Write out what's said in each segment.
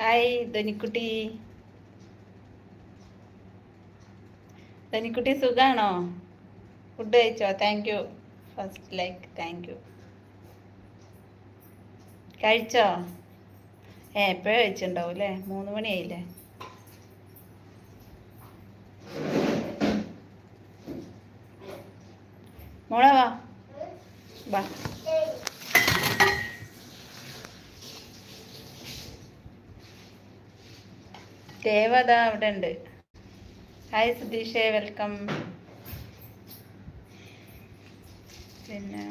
Hi ധനിക്കുട്ടി. ധനിക്കുട്ടി സുഖാണോ? Food കഴിച്ചോ? Thank you first like thank you കഴിച്ചോ? ഏ എപ്പോഴും കഴിച്ചിട്ടുണ്ടാവും അല്ലേ? മൂന്ന് മണിയായില്ലേ? മോളെ വാ. വാ. ദേവത അവിടെ ഉണ്ട് ഹായ് സുധീഷേ വെൽക്കം പിന്നെ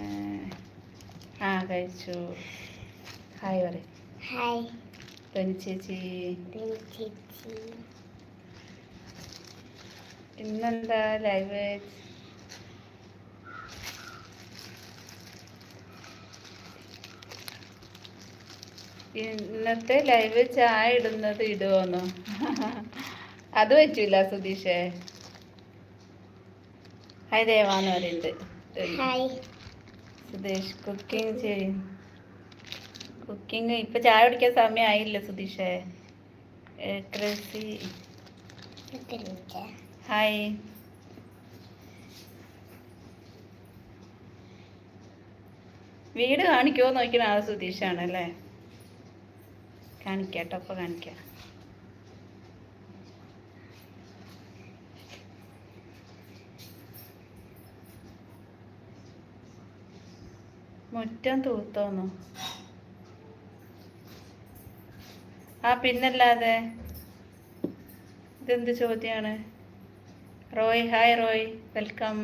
ആ കഴിച്ചു. ഹായ് പറയും. ഹായ് ധനി ചേച്ചി. ചേച്ചി. ഇന്നെന്താ ലൈവ് ഇന്നത്തെ ലൈവ് ചായ ഇടുന്നത് ഇടുവോന്നോ? അത് പറ്റൂല സുധീഷേ. ഹായ് ദേവാന്ന് പറയുന്നുണ്ട്. സുതീഷ് സുധീഷ് കുക്കിംഗ് ചെയ്യും. കുക്കിംഗ് ഇപ്പൊ ചായ കുടിക്കാൻ സമയമായില്ല സുധീഷേ. ക്രിസി ഹായ് വീട് കാണിക്കുമോ നോക്കുന്ന ആ സുധീഷാണ് അല്ലേ കാണിക്കാട്ടോ അപ്പൊ കാണിക്കാം. മുറ്റം തൂത്തോന്നു. ആ പിന്നല്ലാതെ ഇതെന്ത് ചോദ്യമാണ് റോയ് ഹായ് റോയ് വെൽക്കം.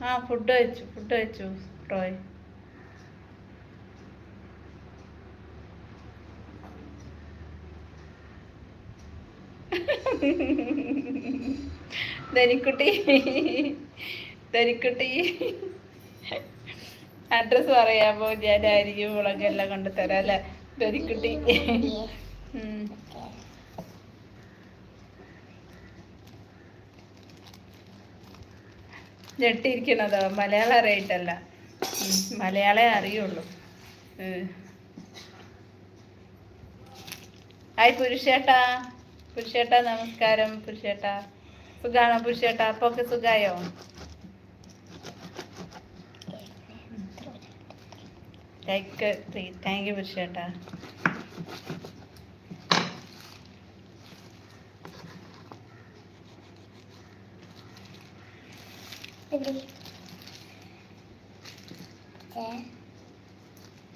ആ ഫുഡ് കഴിച്ചു ഫുഡ് കഴിച്ചു ട്രോയ് ധനിക്കുട്ടി. ധനിക്കുട്ടി. അഡ്രസ് പറയാമോ ഞാൻ ആയിരിക്കും മുളകെല്ലാം കൊണ്ട് തരാം അല്ലേ? ധനിക്കുട്ടി. ഞെട്ടിയിരിക്കണതോ. മലയാളം അറിയിട്ടല്ല മലയാളേ അറിയുള്ളൂ. ഹായ് പുരുഷേട്ടാ. പുരുഷേട്ടാ നമസ്കാരം. പുരുഷേട്ടാ. സുഖാണോ പുരുഷേട്ടാ? അപ്പൊ ഒക്കെ സുഖായോ ലൈക്ക് താങ്ക് യു പുരുഷേട്ടാ.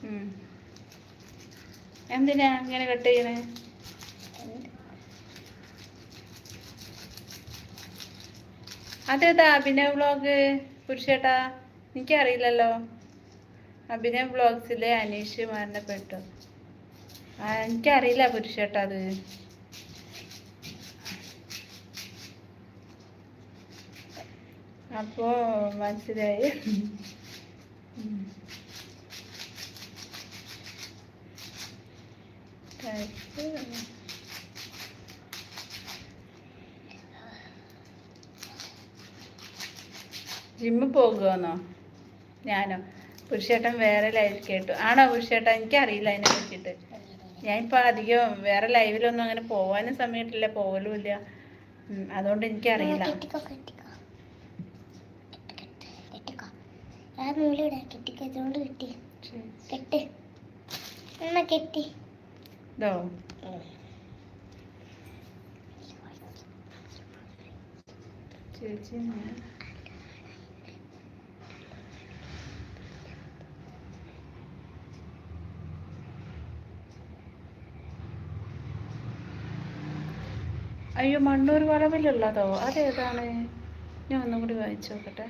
ഉം. എന്തിനാ ഇങ്ങനെ കട്ട് ചെയ്യണേ? അതേതാ അഭിനവ് വ്ളോഗ് പുരുഷേട്ടാ? എനിക്കറിയില്ലല്ലോ. അഭിനയ വ്ളോഗ്സിലെ അനീഷ് മരണപ്പെട്ടു എനിക്കറിയില്ല പുരുഷേട്ടാ അത്. അപ്പോ മനസ്സിലായി. ജിമ്മ് പോകുമെന്നോ ഞാനോ? പുരുഷേട്ടൻ വേറെ ലൈവ് കേട്ടു. ആണോ പുരുഷേട്ടൻ എനിക്കറിയില്ല അതിനെ പറ്റിയിട്ട്. ഞാനിപ്പോൾ അധികം വേറെ ലൈവിലൊന്നും അങ്ങനെ പോകാനും സമയത്തില്ല പോകലുമില്ല അതുകൊണ്ട് എനിക്കറിയില്ല കെട്ടിക്കോ കെട്ടിക്കോ കെട്ടിക്കോ കെട്ടി ചേച്ചി അയ്യോ മണ്ണൂർ വളവിലുള്ളതോ അതേതാണ്? ഞാൻ ഒന്നും കൂടി വായിച്ചു നോക്കട്ടെ.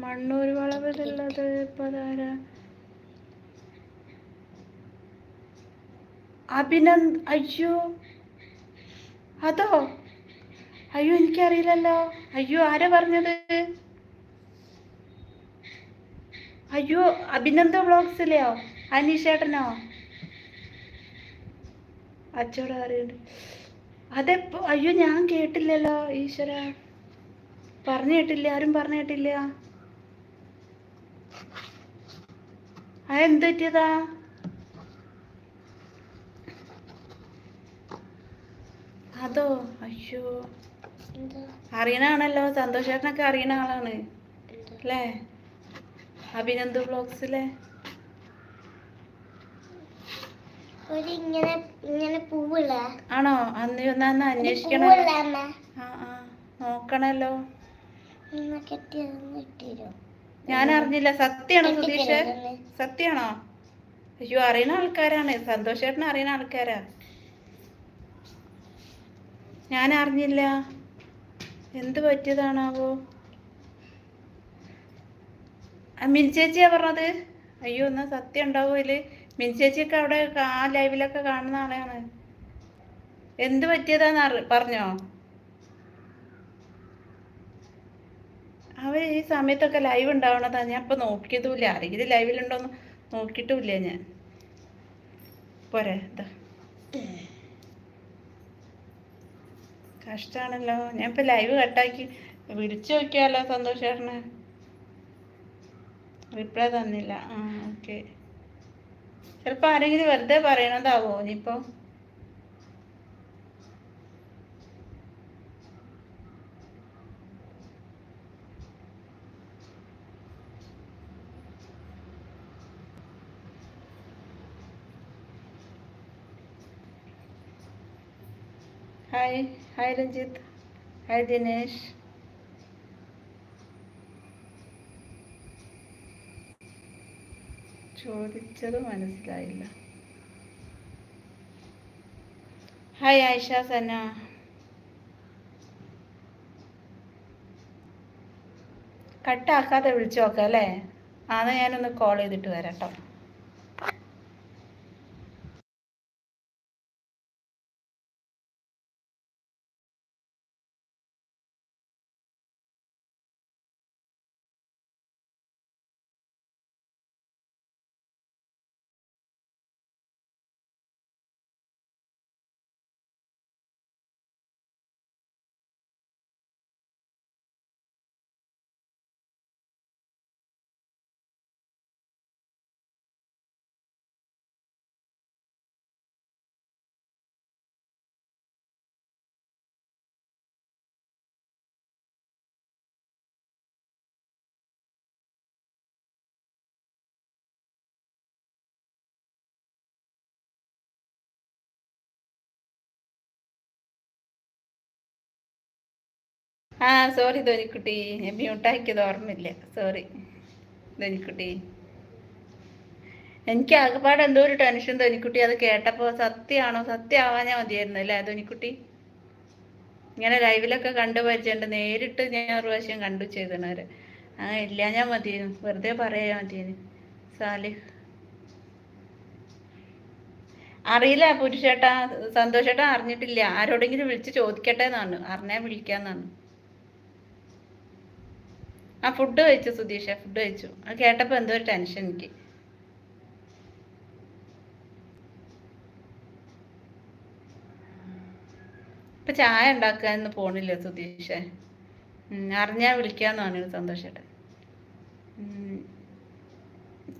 മണ്ണൂർ വളവിലുള്ളത് ഇപ്പൊ അതാരാ അഭിനന്ദ് അയ്യോ. അതോ? അയ്യോ എനിക്കറിയില്ലല്ലോ. അയ്യോ ആരാ പറഞ്ഞത്? അയ്യോ അഭിനന്ദ വ്ളോഗ്സിലെയോ? അനീഷേട്ടനോ? അച്ചോട് അറിയുണ്ട്. അതെ അയ്യോ ഞാൻ കേട്ടില്ലല്ലോ ഈശ്വര. പറഞ്ഞു കേട്ടില്ല ആരും പറഞ്ഞു കേട്ടില്ല. അതെന്ത് പറ്റിയതാ? അതോ അയ്യോ. അറിയണാണല്ലോ സന്തോഷേട്ടനൊക്കെ അറിയണ ആളാണ്. അല്ലേ അഭിനന്ദ് ബ്ലോഗ്സിലെ. ആണോ? അന്ന് ഒന്ന് അന്വേഷിക്കണം ആ ആ. നോക്കണല്ലോ. ഞാൻ അറിഞ്ഞില്ല. സത്യാണോ സുധീഷ്? സത്യാണോ അയ്യോ അറിയുന്ന ആൾക്കാരാണ്. സന്തോഷേട്ടനെ അറിയുന്ന ആൾക്കാരാ. ഞാൻ അറിഞ്ഞില്ല. എന്ത് പറ്റിയതാണാവോ? ആ മിനി ചേച്ചിയാ പറഞ്ഞത്? അയ്യോ എന്നാ സത്യം ഉണ്ടാവോ ഇതിൽ? മിനി ചേച്ചിയൊക്കെ അവിടെ ആ ലൈവിലൊക്കെ കാണുന്ന ആളെയാണ്. എന്ത് പറ്റിയതാന്ന് പറഞ്ഞോ? അവർ ഈ സമയത്തൊക്കെ ലൈവ് ഉണ്ടാവണതാ. ഞാൻ ഇപ്പൊ നോക്കിയതുമില്ല. ആരെങ്കിലും ലൈവിലുണ്ടോന്ന് നോക്കിയിട്ടുമില്ല ഞാൻ. പോരെ ഇതാ. കഷ്ടാണല്ലോ. ഞാൻ ഇപ്പൊ ലൈവ് കട്ടാക്കി വിളിച്ചു നോക്കിയാലോ സന്തോഷേട്ടന് റിപ്ലൈ തന്നില്ല. ആ ഓക്കെ ചിലപ്പോ ആരെങ്കിലും വെറുതെ പറയണതാവോ? ഇനിയിപ്പോ hi hi Ranjith hi Dinesh ചോദിച്ചത് മനസ്സിലായില്ല. ഹായ് ആയിഷ സന കട്ടാക്കാതെ വിളിച്ചു നോക്കാം അല്ലേ? ആന്ന് ഞാനൊന്ന് കോൾ ചെയ്തിട്ട് വരാം കേട്ടോ ആ സോറി ധോനിക്കുട്ടി. മ്യൂട്ടാക്കിയത് ഓർമ്മയില്ല. സോറി ധോനിക്കുട്ടി. എനിക്ക് ആകെപ്പാട് എന്തോ ഒരു ടെൻഷൻ ധോനിക്കുട്ടി. അത് കേട്ടപ്പോൾ സത്യമാണോ? സത്യമാവാഞ്ഞാ മതിയായിരുന്നു അല്ലേ ധോനിക്കുട്ടി? ഇങ്ങനെ ലൈവിലൊക്കെ കണ്ടു പരിചയമുണ്ട്. നേരിട്ട് ഞാൻ ഒരു പ്രാവശ്യം കണ്ടു ചെയ്തണവരെ ആ ഇല്ല ഞാൻ മതിയെന്ന് വെറുതെ പറയാ മതിയെന്ന് സാലിഹ് അറിയില്ല പുരുഷേട്ടാ. സന്തോഷേട്ടാ അറിഞ്ഞിട്ടില്ല. ആരോടെങ്കിലും വിളിച്ച് ചോദിക്കട്ടെ എന്നാണ്. അറിഞ്ഞാ വിളിക്കാന്നാണ്. ആ ഫുഡ് കഴിച്ചു സുധീഷ? ഫുഡ് കഴിച്ചു? അത് കേട്ടപ്പോൾ എന്തോ ഒരു ടെൻഷൻ എനിക്ക്. ഇപ്പൊ ചായ ഉണ്ടാക്കാനൊന്നും പോണില്ല സുധീഷേ? അറിഞ്ഞാ വിളിക്കാന്ന് പറഞ്ഞു സന്തോഷേട്ടൻ.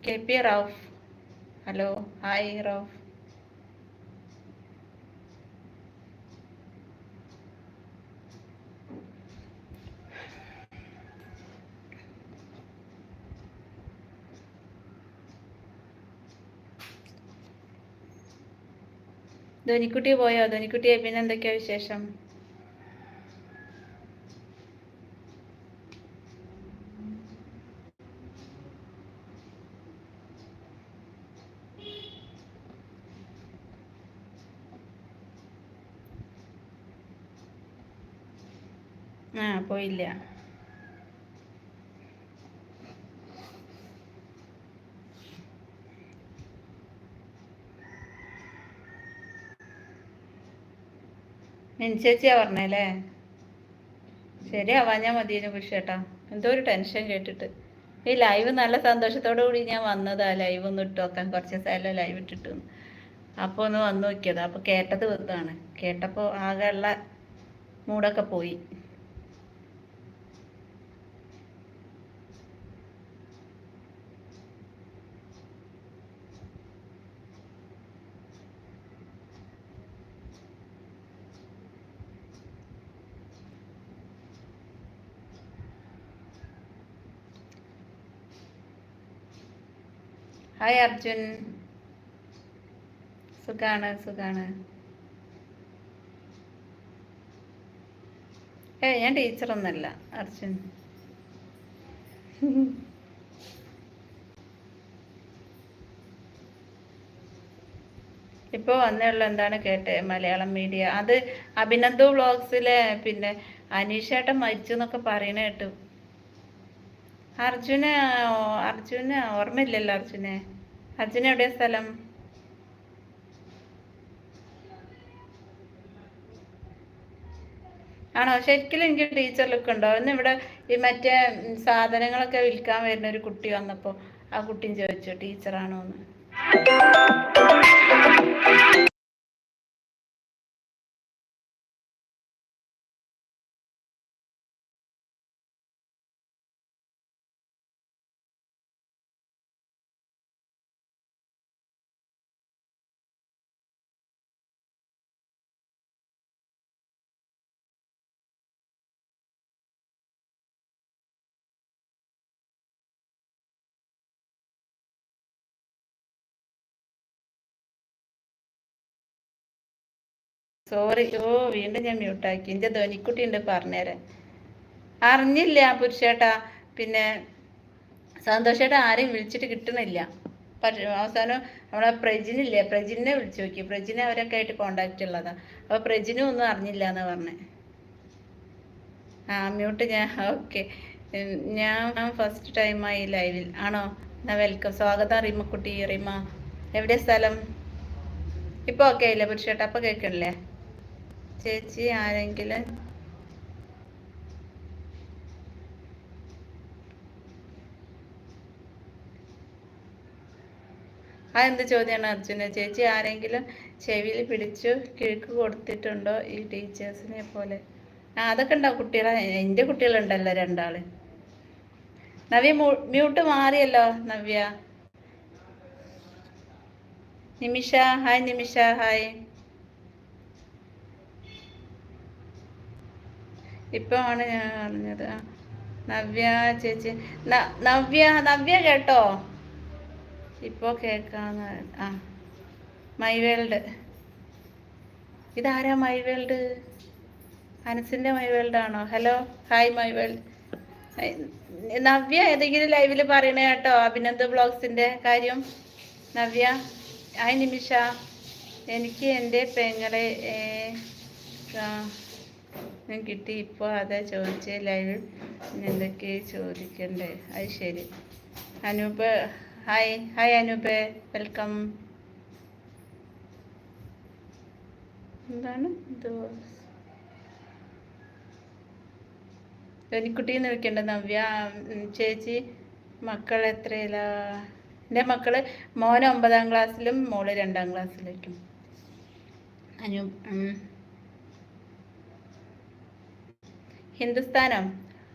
K P Rauf. Hello hi Rauf. ധോനിക്കുട്ടി പോയോ? ധോനിക്കുട്ടിയെ പിന്നെ എന്തൊക്കെയാ വിശേഷം? ആ പോയില്ല. മിനിച്ചേച്ചിയാ പറഞ്ഞല്ലേ ശരിയാവാഞ്ഞാ മതിയെന്ന് പുരുഷേട്ടാ എന്തോ ഒരു ടെൻഷൻ കേട്ടിട്ട്. ഈ ലൈവ് നല്ല സന്തോഷത്തോടു കൂടി ഞാൻ വന്നതാ. ലൈവ് ഒന്ന് ഇട്ട് നോക്കാൻ. കുറച്ച് ദിവസമായാലും ലൈവ് ഇട്ടിട്ട് അപ്പോൾ ഒന്ന് വന്നു നോക്കിയതാ. അപ്പോൾ കേട്ടത് വെറുതാണ് കേട്ടപ്പോൾ ആകെ ഉള്ള മൂടൊക്കെ പോയി. ഹായ് അർജുൻ സുഖാണ് സുഖാണ്. ഏ ഞാൻ ടീച്ചറൊന്നല്ല അർജുൻ. ഇപ്പോൾ വന്നുള്ള എന്താണ് കേട്ടെ മലയാളം മീഡിയ അത് അഭിനന്ദു വ്ളോഗ്സിലെ പിന്നെ അനീഷേട്ടൻ മരിച്ചു എന്നൊക്കെ പറയണ കേട്ടു. അർജുന് അർജുന ഓർമ്മയില്ലല്ലോ അർജുനെ. അർജുന എവിടെയാ സ്ഥലം? ആണോ? ശരിക്കും എനിക്ക് ടീച്ചർ ലുക്ക് ഉണ്ടോ? ഇന്ന് ഇവിടെ ഈ മറ്റേ സാധനങ്ങളൊക്കെ വിൽക്കാൻ വരുന്ന ഒരു കുട്ടി വന്നപ്പോൾ ആ കുട്ടിയും ചോദിച്ചു ടീച്ചറാണോ എന്ന് സോറി ഓ വീണ്ടും ഞാൻ മ്യൂട്ടാക്കി എന്റെ ധോനിക്കുട്ടി ഉണ്ട് പറഞ്ഞുതരാൻ അറിഞ്ഞില്ല പുരുഷേട്ടാ. പിന്നെ സന്തോഷേട്ടാ ആരെയും വിളിച്ചിട്ട് കിട്ടണില്ല. പക്ഷേ അവസാനം നമ്മളെ പ്രജിനില്ലേ പ്രജിനെ വിളിച്ചു നോക്കി. പ്രജിനെ അവരൊക്കെ ആയിട്ട് കോണ്ടാക്റ്റ് ഉള്ളതാ. അപ്പോൾ പ്രജിനും ഒന്നും അറിഞ്ഞില്ല എന്ന് പറഞ്ഞേ. ആ മ്യൂട്ട് ഞാൻ. ഓക്കെ ഞാൻ ഫസ്റ്റ് ടൈമായി ലൈവിൽ ആണോ? എന്നാ വെൽക്കം സ്വാഗതം റീമക്കുട്ടി റീമ. എവിടെ സ്ഥലം? ഇപ്പൊ ഓക്കെ ആയില്ലേ പുരുഷേട്ടാ? അപ്പൊ കേൾക്കണില്ലേ ചേച്ചി ആരെങ്കിലും ആ എന്ത് ചോദ്യമാണ് അർജുന? ചേച്ചി ആരെങ്കിലും ചെവിയിൽ പിടിച്ചു കിഴക്ക് കൊടുത്തിട്ടുണ്ടോ ഈ ടീച്ചേഴ്സിനെ പോലെ? ആ അതൊക്കെ ഉണ്ടാവും. കുട്ടികളെ എന്റെ കുട്ടികളുണ്ടല്ലോ രണ്ടാൾ. നവ്യ മ്യൂട്ട് മാറിയല്ലോ Navya. Nimisha hi Nimisha hi. ഇപ്പൊ ആണ് ഞാൻ അറിഞ്ഞത്. നവ്യ ചേച്ചി. നവ്യ നവ്യ കേട്ടോ? ഇപ്പോ കേക്കാന്ന് ആ. മൈ വേൾഡ് ഇതാരാ മൈ വേൾഡ് അനസിന്റെ മൈ വേൾഡ് ആണോ? Hello hi my world Navya ഏതെങ്കിലും ലൈവിൽ പറയണേ കേട്ടോ അഭിനന്ദ് ബ്ലോഗ്സിന്റെ കാര്യം. നവ്യ ഹായ് നിമിഷ. എനിക്ക് എന്റെ പെങ്ങളെ ഞാൻ കിട്ടി. ഇപ്പോൾ അതാ ചോദിച്ച ലൈവിൽ എന്തൊക്കെ ചോദിക്കണ്ടേ? അത് ശരി. Anoop hi hi Anoop welcome. എന്താണ് ധനിക്കുട്ടി എന്ന് വെക്കേണ്ട നവ്യ. ചേച്ചി മക്കൾ എത്രയിലാ? എന്റെ മക്കൾ മോന് ഒമ്പതാം ക്ലാസ്സിലും മോൾ രണ്ടാം ക്ലാസ്സിലേക്കും. അനു ഹിന്ദുസ്ഥാനോ.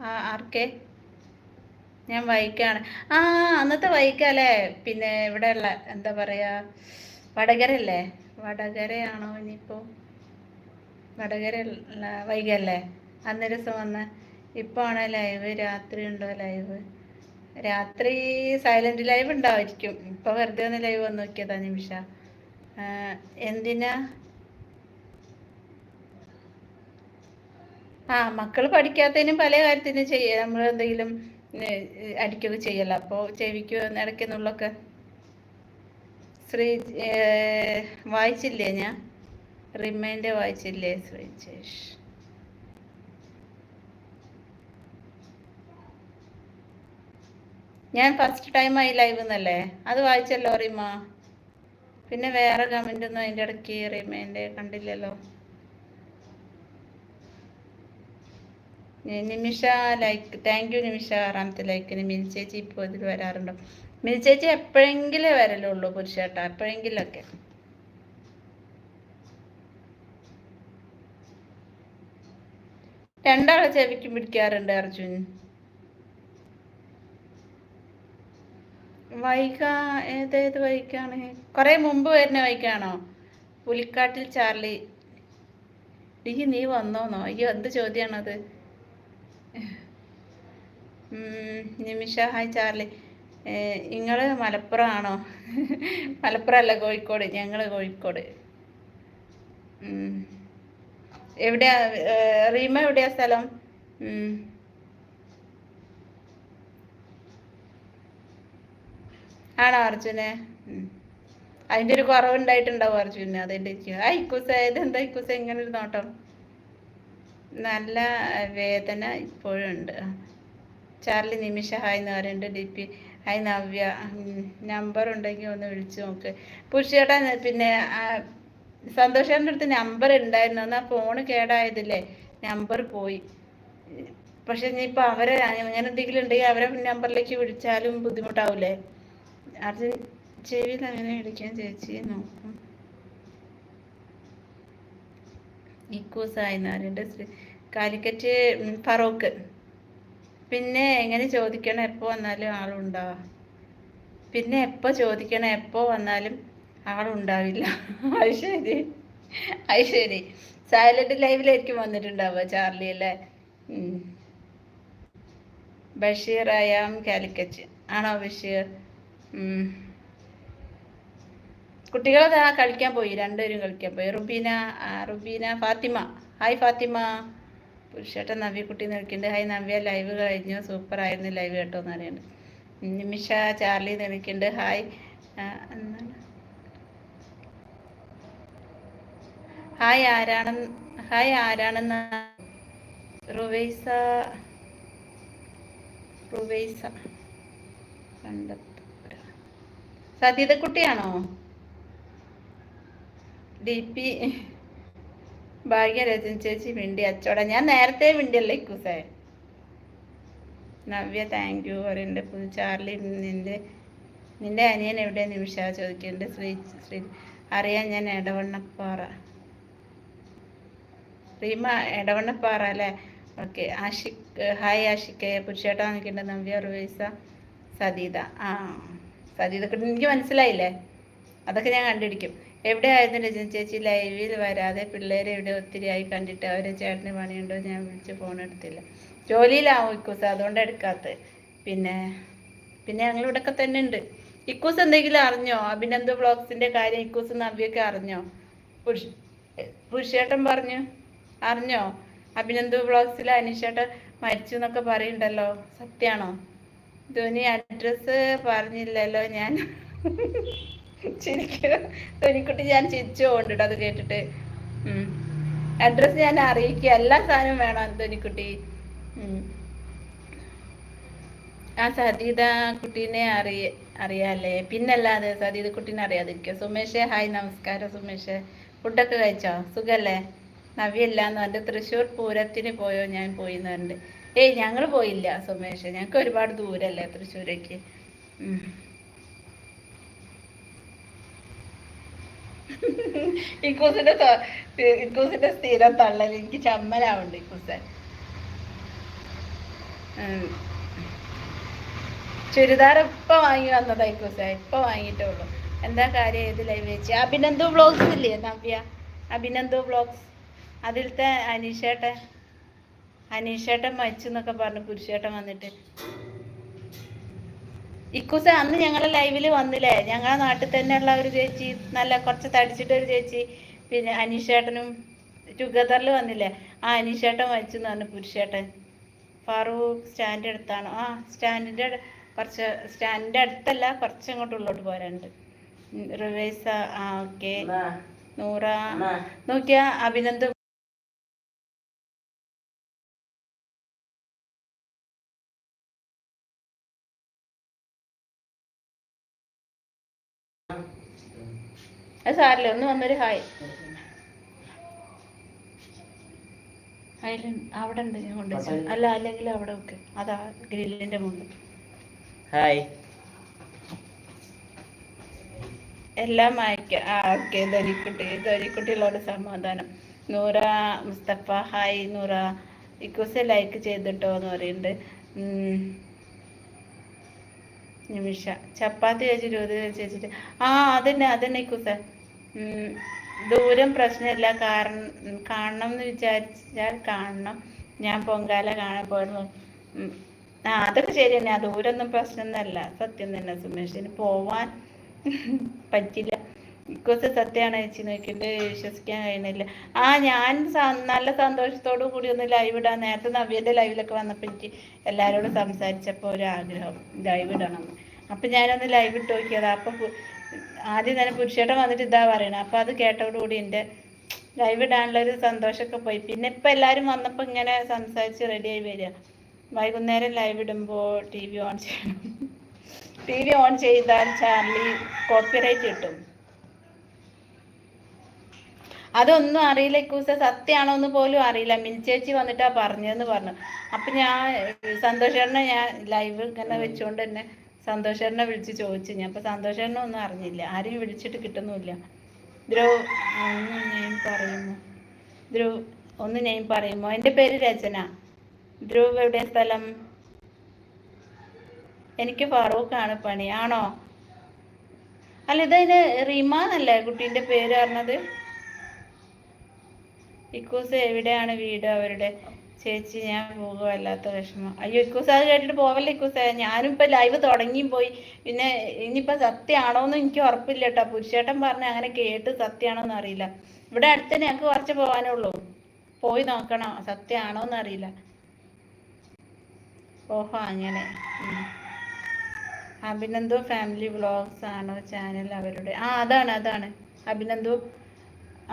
ആ ആർക്കെ? ഞാൻ വൈക്കാണ് ആ അന്നത്തെ വൈക്കല്ലേ പിന്നെ ഇവിടെ ഉള്ള എന്താ പറയാ വടകരല്ലേ വടകരയാണോ ഇനിയിപ്പോ? വടകര വൈകല്ലേ? അന്ന് ദിവസം വന്ന ഇപ്പൊ ആണ് ലൈവ് രാത്രി ഉണ്ടോ ലൈവ്? രാത്രി സൈലന്റ് ലൈവ് ഉണ്ടാവായിരിക്കും ഇപ്പൊ വെറുതെ ഒന്ന് ലൈവ് വന്ന് നോക്കിയതാ നിമിഷ. എന്തിനാ? ആ മക്കൾ പഠിക്കാത്തതിനും പല കാര്യത്തിനും ചെയ്യ നമ്മൾ എന്തെങ്കിലും അടിക്കൊക്കെ ചെയ്യല്ല. അപ്പോൾ ചെവിക്കോ ഇടയ്ക്കെന്നുള്ളൊക്കെ ശ്രീ വായിച്ചില്ലേ ഞാൻ? റിമൈൻഡ് വായിച്ചില്ലേ ശ്രീജേഷ്? ഞാൻ ഫസ്റ്റ് ടൈമായി ലൈവ് എന്നല്ലേ അത് വായിച്ചല്ലോ റിമ. പിന്നെ വേറെ കമന്റ് ഒന്നും അതിന്റെ ഇടയ്ക്ക് റിമൈൻഡ് കണ്ടില്ലല്ലോ. Nimisha like thank you Nimisha ആറാമത്തെ ലൈക്കിന് മിനി ചേച്ചി ഇപ്പോൾ ഇതിൽ വരാറുണ്ടോ? മിനി ചേച്ചി എപ്പോഴെങ്കിലേ വരലുള്ളൂ പുരുഷേട്ടാ എപ്പോഴെങ്കിലൊക്കെ? രണ്ടാളെ ചെവിക്കും പിടിക്കാറുണ്ട് അർജുൻ. വൈക ഏതേത് വൈക്കാണ് കുറെ മുമ്പ് വരുന്ന വൈക്കാണോ പുലിക്കാട്ടിൽ ചാർലി. ഡി നീ വന്നോന്നോ? അയ്യോ എന്ത് ചോദ്യമാണത് നിമിഷ ഹായ് ചാർലി. നിങ്ങൾ മലപ്പുറം ആണോ മലപ്പുറം അല്ല കോഴിക്കോട്. ഞങ്ങൾ കോഴിക്കോട്. എവിടെയാ റീമ എവിടെയാ സ്ഥലം. ആണോ അർജുനെ? അതിന്റെ ഒരു കുറവുണ്ടായിട്ടുണ്ടാവും അർജുനെ. ആ എന്താ ഇതെന്താ എങ്ങനെ ഇങ്ങനെ ഒരു നോട്ടം. നല്ല വേദന ഇപ്പോഴും ഉണ്ട്. ചാർലി നിമിഷ ഹായ് എന്ന് പറയുന്നുണ്ട്. D P hi Navya. Number ഉണ്ടെങ്കിൽ ഒന്ന് വിളിച്ചു നോക്ക്. പുഷിയേട്ടാ പിന്നെ സന്തോഷേട്ടന്റെ അടുത്ത് നമ്പർ ഉണ്ടായിരുന്നു. എന്നാൽ ഫോണ് കേടായതില്ലേ? നമ്പർ പോയി. പക്ഷെ ഇനിയിപ്പോൾ അവരെ അങ്ങനെ എന്തെങ്കിലും ഉണ്ടെങ്കിൽ അവരെ നമ്പറിലേക്ക് വിളിച്ചാലും ബുദ്ധിമുട്ടാവൂലേ? അത് ചെവിയിൽ അങ്ങനെ വിളിക്കാൻ ചേച്ചി നോക്കും. ഇക്കൂസായി നാരുണ്ട് കാലിക്കറ്റ് ഫറോക്ക്. പിന്നെ എങ്ങനെ ചോദിക്കണം എപ്പോൾ വന്നാലും ആളുണ്ടാവാം പിന്നെ എപ്പോൾ ചോദിക്കണം എപ്പോൾ വന്നാലും ആളുണ്ടാവില്ല. അത് ശരി. അത് സൈലന്റ് ലൈവിലായിരിക്കും വന്നിട്ടുണ്ടാവുക ചാർലി അല്ലേ. Basheer I am Calicut. ആണോ ബഷീർ? ഉം. കുട്ടികളതാ കളിക്കാൻ പോയി രണ്ടുപേരും കളിക്കാൻ പോയി. റുബീന റുബീന ഫാത്തിമ. ഹായ് ഫാത്തിമ. പുരുഷേട്ടൻ നവ്യ കുട്ടി നിൽക്കുന്നുണ്ട് ഹായ് നവ്യ. ലൈവ് കഴിഞ്ഞു. സൂപ്പർ ആയിരുന്നു ലൈവ് കേട്ടോ എന്ന് അറിയുന്നത് നിമിഷ ചാർലി നിൽക്കുന്നുണ്ട് ഹായ് ആ, ഹായ് ആരാണെന്ന് ഹായ് ആരാണെന്ന്? റുവൈസ റുവൈസ. കണ്ടെത്തുക. സതീതക്കുട്ടിയാണോ? ഡി പി ഭാഗ്യരചന ചേച്ചി വിണ്ടി അച്ചോട. ഞാൻ നേരത്തെ വിണ്ടിയല്ലേ ഇക്കൂസേ? നവ്യ താങ്ക് യു പറയുന്നുണ്ട് പുതു ചാർലി നിന്റെ നിന്റെ അനിയൻ എവിടെ നിമിഷ ചോദിക്കുന്നുണ്ട്. ശ്രീ ശ്രീ അറിയാൻ ഞാൻ എടവണ്ണപ്പാറ. റീമ എടവണ്ണപ്പാറ അല്ലേ? ഓക്കെ ആഷിഖ് ഹായ് ആഷിഖ് പുരുഷേട്ടാ നിൽക്കുന്നുണ്ട് നവ്യ റുവൈസ സതീത. ആ സതീത എനിക്ക് മനസ്സിലായില്ലേ? അതൊക്കെ ഞാൻ കണ്ടുപിടിക്കും. എവിടെ ആയിരുന്നു രജനി ചേച്ചി ലൈവിൽ വരാതെ? പിള്ളേരെ ഇവിടെ ഒത്തിരി ആയി കണ്ടിട്ട് അവരെ ചേട്ടന് പണിയുണ്ടോ? ഞാൻ വിളിച്ച് ഫോൺ എടുത്തില്ല. ജോലിയിലാവും ഇക്കൂസ് അതുകൊണ്ട് എടുക്കാത്തത് പിന്നെ പിന്നെ ഞങ്ങൾ ഇവിടെയൊക്കെ തന്നെ ഉണ്ട്. ഇക്കൂസ് എന്തെങ്കിലും അറിഞ്ഞോ? അഭിനന്ദ ബ്ലോഗ്സിന്റെ കാര്യം ഇക്കൂസ് നവ്യൊക്കെ അറിഞ്ഞോ? പുരുഷ പുരുഷേട്ടൻ പറഞ്ഞു അറിഞ്ഞോ? അഭിനന്ദ ബ്ലോഗ്സിൽ അനീഷേട്ടൻ മരിച്ചു എന്നൊക്കെ പറയുന്നുണ്ടല്ലോ. സത്യാണോ? ധോനി അഡ്രസ്സ് പറഞ്ഞില്ലല്ലോ ഞാൻ. ശരിക്കും ധോനിക്കുട്ടി ഞാൻ ചിരിച്ചു കൊണ്ടിട്ട് അത് കേട്ടിട്ട്. അഡ്രസ് ഞാൻ അറിയിക്കുക. എല്ലാ സാധനവും വേണം തൊനിക്കുട്ടി. ആ സതീത കുട്ടീനെ അറിയ അറിയാല്ലേ? പിന്നല്ലാതെ സതീത കുട്ടീനെ അറിയാതിരിക്കുക സുമേഷെ ഹായ് നമസ്കാരം സുമേഷ്. ഫുഡൊക്കെ കഴിച്ചോ? സുഖല്ലേ? നവ്യല്ലാന്ന് പറഞ്ഞു തൃശ്ശൂർ പൂരത്തിന് പോയോ? ഞാൻ പോയി എന്ന് പറഞ്ഞിട്ട്. ഏയ് ഞങ്ങൾ പോയില്ല സുമേഷ്. ഞങ്ങൾക്ക് ഒരുപാട് ദൂരല്ലേ തൃശ്ശൂരേക്ക്? ഇക്കൂസിന്റെ ഇക്കൂസിന്റെ സ്ഥിരം തള്ളൽ എനിക്ക് ചമ്മലാവുണ്ട് ഇക്കൂസൻ. ചുരിദാർ ഇപ്പൊ വാങ്ങി വന്നതാ ഇക്കൂസ ഇപ്പൊ വാങ്ങിയിട്ടേ ഉള്ളൂ എന്താ കാര്യം ഏത് ലൈവ് വെച്ച്? അഭിനന്ദു വ്ളോഗ്സ് ഇല്ലേ നവ്യ? അഭിനന്ദു വ്ളോഗ്സ് അതിലത്തെ അനീഷേട്ടൻ. അനീഷേട്ടൻ മരിച്ചു എന്നൊക്കെ പറഞ്ഞു കുരിശേട്ടൻ വന്നിട്ട്. ഇക്കുസ അന്ന് ഞങ്ങളെ ലൈവിൽ വന്നില്ലേ? ഞങ്ങളെ നാട്ടിൽ തന്നെയുള്ള ഒരു ചേച്ചി നല്ല കുറച്ച് തടിച്ചിട്ട് ഒരു ചേച്ചി പിന്നെ അനീഷേട്ടനും ടുഗദറിൽ വന്നില്ലേ? ആ അനീഷേട്ടൻ മരിച്ചു എന്ന് പറഞ്ഞു പുരുഷേട്ടൻ. ഫാറൂഖ് സ്റ്റാൻഡ് അടുത്താണ്. ആ സ്റ്റാൻഡിന്റെ കുറച്ച് സ്റ്റാൻഡിന്റെ അടുത്തല്ല കുറച്ച് അങ്ങോട്ട് ഉള്ളോട്ട് പോരാനുണ്ട്. റിവേഴ്സ ആ ഓക്കെ. നൂറ നോക്കിയാ അഭിനന്ദ് അത് സാറില്ല ഒന്ന് വന്നൊരു ഹായ്. അതിൽ അവിടെ ഉണ്ട് ഞാൻ കൊണ്ട് അല്ല അല്ലെങ്കിൽ അവിടെ ഒക്കെ അതാ ഗ്രില്ലിന്റെ മുകളിൽ. ഹായ്. എല്ലാം അയക്കാം ആ ഓക്കെ ധരിക്കുട്ടി ധരിക്കുട്ടികളോട് സമാധാനം. നൂറ മുസ്തഫ ഹായ് നൂറ. ഇക്കൂസ് ലൈക്ക് ചെയ്തിട്ടോ എന്ന് പറയുന്നുണ്ട് നിമിഷ. ചപ്പാത്തി കഴിച്ചിട്ട് ഇരുപത് കഴിച്ചിട്ട് ആ അതന്നെ അതന്നെ ഇക്കൂസ. ദൂരം പ്രശ്നമില്ല. കാരണം കാണണം എന്ന് വിചാരിച്ചാൽ കാണണം. ഞാൻ പൊങ്കാല കാണാൻ പോയിരുന്നു. ആ അതൊക്കെ ശരി തന്നെ ആ ദൂരമൊന്നും പ്രശ്നമൊന്നുമല്ല. സത്യം തന്നെ സുമേഷിന് പോവാൻ പറ്റില്ല. ഇക്കോസ് സത്യമാണ് ചേച്ചി. നോക്കിയിട്ട് വിശ്വസിക്കാൻ കഴിയുന്നില്ല. ആ ഞാൻ നല്ല സന്തോഷത്തോടു കൂടി ഒന്ന് ലൈവ് ഇടാൻ നേരത്തെ നവ്യന്റെ ലൈവിലൊക്കെ വന്നപ്പോൾ എനിക്ക് എല്ലാവരോടും സംസാരിച്ചപ്പോൾ ഒരു ആഗ്രഹം ലൈവ് ഇടണം. അപ്പൊ ഞാനൊന്ന് ലൈവ് ഇട്ട് നോക്കിയതാ. അപ്പം ആദ്യം തന്നെ പുരുഷേട്ടൻ വന്നിട്ട് ഇതാ പറയണം. അപ്പോൾ അത് കേട്ടോടുകൂടി എന്റെ ലൈവ് ഇടാനുള്ള ഒരു സന്തോഷമൊക്കെ പോയി. പിന്നെ ഇപ്പം എല്ലാരും വന്നപ്പോൾ ഇങ്ങനെ സംസാരിച്ച് റെഡിയായി വരിക. വൈകുന്നേരം ലൈവ് ഇടുമ്പോൾ ടി വി ഓൺ ചെയ്യണം. ടി വി ഓൺ ചെയ്താൽ ചാർലി കോപ്പിറൈറ്റ് കിട്ടും. അതൊന്നും അറിയില്ല ഇക്കൂസ. സത്യമാണോ എന്ന് പോലും അറിയില്ല. മിനിച്ചേച്ചി വന്നിട്ടാ പറഞ്ഞതെന്ന് പറഞ്ഞു. അപ്പം ഞാൻ സന്തോഷേട്ടനെ ഞാൻ ലൈവ് ഇങ്ങനെ വെച്ചുകൊണ്ട് തന്നെ സന്തോഷേട്ടനെ വിളിച്ച് ചോദിച്ചു. ഞാൻ അപ്പം സന്തോഷേട്ടനെ ഒന്നും അറിഞ്ഞില്ല. ആരെയും വിളിച്ചിട്ട് കിട്ടുന്നുമില്ല. ധ്രുവ് ഒന്ന് ഞാൻ പറയുന്നു ധ്രുവ് ഒന്ന് ഞാൻ പറയുമോ? എന്റെ പേര് രചന. ധ്രുവ് എവിടെ സ്ഥലം? എനിക്ക് ഫറൂഖാണ് പണി. ആണോ? അല്ല ഇതതിന് റീമ എന്നല്ലേ കുട്ടീന്റെ പേര് പറഞ്ഞത്? ഇക്കൂസ് എവിടെയാണ് വീട് അവരുടെ? ചേച്ചി ഞാൻ പോകും അല്ലാത്ത വിഷമം. അയ്യോ ഇക്കൂസ് അത് കേട്ടിട്ട് പോവല്ലേ ഇക്കൂസ് ഞാനും ഇപ്പൊ ലൈവ് തുടങ്ങിയും പോയി. പിന്നെ ഇനിയിപ്പോ സത്യമാണോ എനിക്ക് ഉറപ്പില്ല കേട്ടോ പുരുഷേട്ടൻ പറഞ്ഞ അങ്ങനെ കേട്ട് സത്യമാണോ എന്ന് അറിയില്ല. ഇവിടെ അടുത്ത് ഞങ്ങക്ക് കുറച്ച് പോകാനേ ഉള്ളൂ. പോയി നോക്കണം സത്യമാണോ എന്ന് അറിയില്ല. ഓഹോ അങ്ങനെ. അഭിനന്ദു ഫാമിലി വ്ളോഗ്സ് ആണോ ചാനൽ അവരുടെ. ആ അതാണ് അതാണ്. അഭിനന്ദു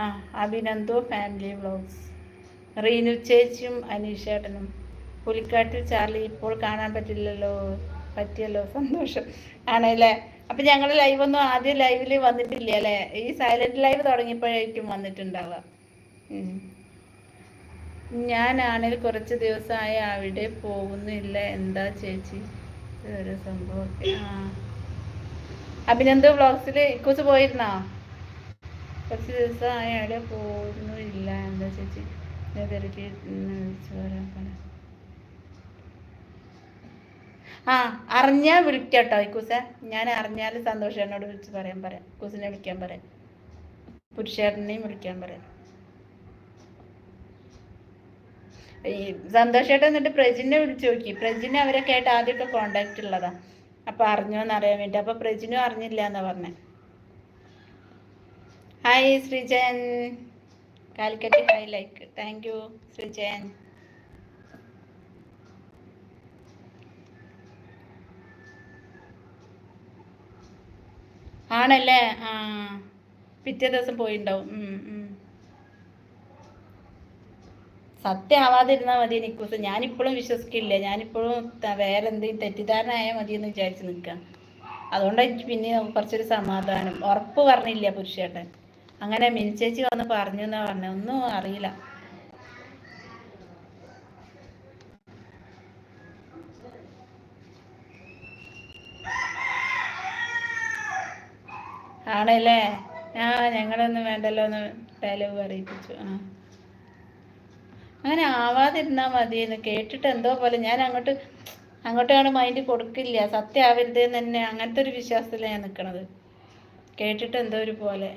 ആ അഭിനന്ദു ഫാമിലി വ്ളോഗ്സ് റീനു ചേച്ചിയും അനീഷേട്ടനും. പുലിക്കാട്ടിൽ ചാർലി ഇപ്പോൾ കാണാൻ പറ്റില്ലല്ലോ പറ്റിയല്ലോ? സന്തോഷം. ആണല്ലേ? അപ്പം ഞങ്ങൾ ലൈവൊന്നും ആദ്യം ലൈവിൽ വന്നിട്ടില്ല അല്ലേ? ഈ സൈലന്റ് ലൈവ് തുടങ്ങിയപ്പോഴേക്കും വന്നിട്ടുണ്ടാവുക. ഞാനാണെങ്കിൽ കുറച്ച് ദിവസമായി അവിടെ പോകുന്നില്ല. എന്താ ചേച്ചി? ഒരു സംഭവം. അഭിനന്ദു വ്ളോഗ്സിൽ ഇക്കൂസ് പോയിരുന്നോ? കുറച്ച് ദിവസമായി അവിടെ പോകുന്നില്ല എന്താ ചേച്ചി? പറ ആ അറിഞ്ഞാൽ വിളിക്കട്ടോ കുസ. ഞാൻ അറിഞ്ഞാൽ സന്തോഷേട്ടനോട് വിളിച്ച് പറയാൻ പറയാം. കൂസിനെ വിളിക്കാൻ പറയാം. പുരുഷേട്ടനെയും വിളിക്കാൻ പറയാം. ഈ സന്തോഷേട്ടൻ എന്നിട്ട് പ്രജിനെ വിളിച്ചു നോക്കി. പ്രജിനെ അവരൊക്കെ ആയിട്ട് ആദ്യമൊക്കെ കോണ്ടാക്ട് ഉള്ളതാ. അപ്പൊ അറിഞ്ഞോന്ന് അറിയാൻ വേണ്ടി. അപ്പൊ പ്രജിനും അറിഞ്ഞില്ല എന്നാ പറഞ്ഞേ. Hi Sreejayan Calicut hi like thank you Sreejayan ആണല്ലേ? ആ പിറ്റേ ദിവസം പോയിണ്ടാവും. സത്യമാവാതിരുന്നാൽ മതി നിക്കൂസ്. ഞാനിപ്പോഴും വിശ്വസിക്കില്ല. ഞാനിപ്പോഴും വേറെ എന്തെങ്കിലും തെറ്റിദ്ധാരണ ആയാൽ മതി എന്ന് വിചാരിച്ച് നിൽക്കാം അതുകൊണ്ടാണ് എനിക്ക് പിന്നെ കുറച്ചൊരു സമാധാനം. ഉറപ്പ് പറഞ്ഞില്ല പുരുഷേട്ടൻ. അങ്ങനെ മിനിച്ചേച്ചി വന്ന് പറഞ്ഞു എന്നാ പറഞ്ഞ. ഒന്നും അറിയില്ല. ആണല്ലേ? ആ ഞങ്ങളൊന്നും വേണ്ടല്ലോ എന്ന് ഡയലോഗ് അറിയിപ്പിച്ചു ആ. അങ്ങനെ ആവാതിരുന്നാൽ മതിയെന്ന് കേട്ടിട്ട് എന്തോ പോലെ ഞാൻ അങ്ങോട്ട് അങ്ങോട്ടാണ് മൈൻഡ് കൊടുക്കില്ല. സത്യം ആവരുതെന്ന് തന്നെ അങ്ങനത്തെ ഒരു വിശ്വാസത്തിലാണ് ഞാൻ നിൽക്കണത് കേട്ടിട്ട് എന്തോ ഒരു പോലെ.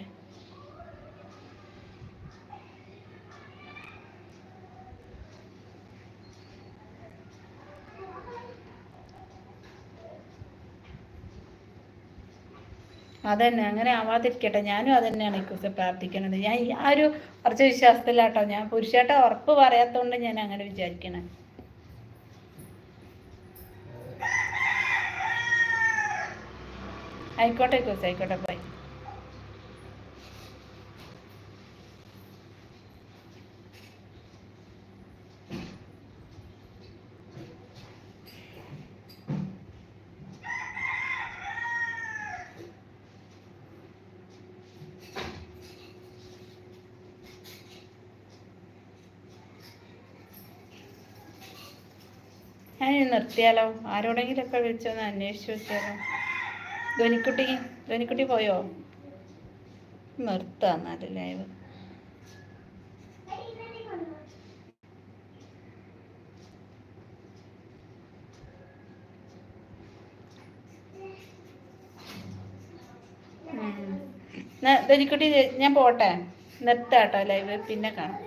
അതന്നെ അങ്ങനെ ആവാതിരിക്കട്ടെ. ഞാനും അതന്നെയാണ് ഇക്കുസെ പ്രാർത്ഥിക്കുന്നത് ഞാൻ ആ ഒരു കുറച്ച് വിശ്വാസത്തിലാട്ടോ ഞാൻ പുരുഷേട്ട ഉറപ്പ് പറയാത്തോണ്ട് ഞാൻ അങ്ങനെ വിചാരിക്കണേ. ആയിക്കോട്ടെ കുസ് ആയിക്കോട്ടെ ബൈ. അതിന് നിർത്തിയാലോ? ആരോടെങ്കിലൊക്കെ വിളിച്ചൊന്ന് അന്വേഷിച്ചു വെച്ചാലോ ധനിക്കുട്ടി ധനിക്കുട്ടി പോയോ? നിർത്താ എന്നാൽ ലൈവ്. ധനിക്കുട്ടി ഞാൻ പോട്ടെ. നിർത്താട്ടോ ലൈവ് പിന്നെ കാണാം.